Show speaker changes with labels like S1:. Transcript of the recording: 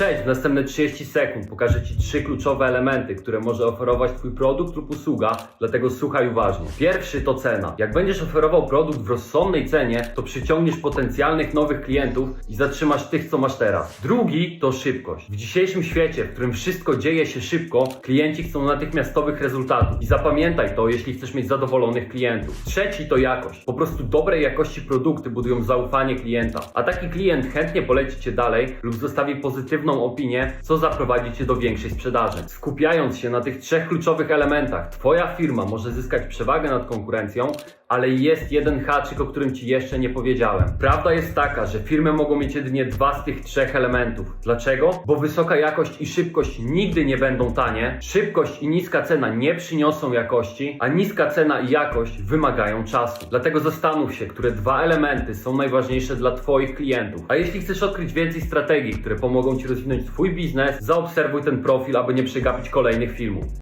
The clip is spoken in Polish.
S1: Cześć, w następne 30 sekund pokażę Ci trzy kluczowe elementy, które może oferować Twój produkt lub usługa, dlatego słuchaj uważnie. Pierwszy to cena. Jak będziesz oferował produkt w rozsądnej cenie, to przyciągniesz potencjalnych nowych klientów i zatrzymasz tych, co masz teraz. Drugi to szybkość. W dzisiejszym świecie, w którym wszystko dzieje się szybko, klienci chcą natychmiastowych rezultatów. I zapamiętaj to, jeśli chcesz mieć zadowolonych klientów. Trzeci to jakość. Po prostu dobrej jakości produkty budują zaufanie klienta. A taki klient chętnie poleci Cię dalej lub zostawi pozytywną opinię, co zaprowadzi Cię do większej sprzedaży. Skupiając się na tych trzech kluczowych elementach, Twoja firma może zyskać przewagę nad konkurencją, ale jest jeden haczyk, o którym Ci jeszcze nie powiedziałem. Prawda jest taka, że firmy mogą mieć jedynie dwa z tych trzech elementów. Dlaczego? Bo wysoka jakość i szybkość nigdy nie będą tanie, szybkość i niska cena nie przyniosą jakości, a niska cena i jakość wymagają czasu. Dlatego zastanów się, które dwa elementy są najważniejsze dla Twoich klientów. A jeśli chcesz odkryć więcej strategii, które pomogą Ci rozwinąć Twój biznes, zaobserwuj ten profil, aby nie przegapić kolejnych filmów.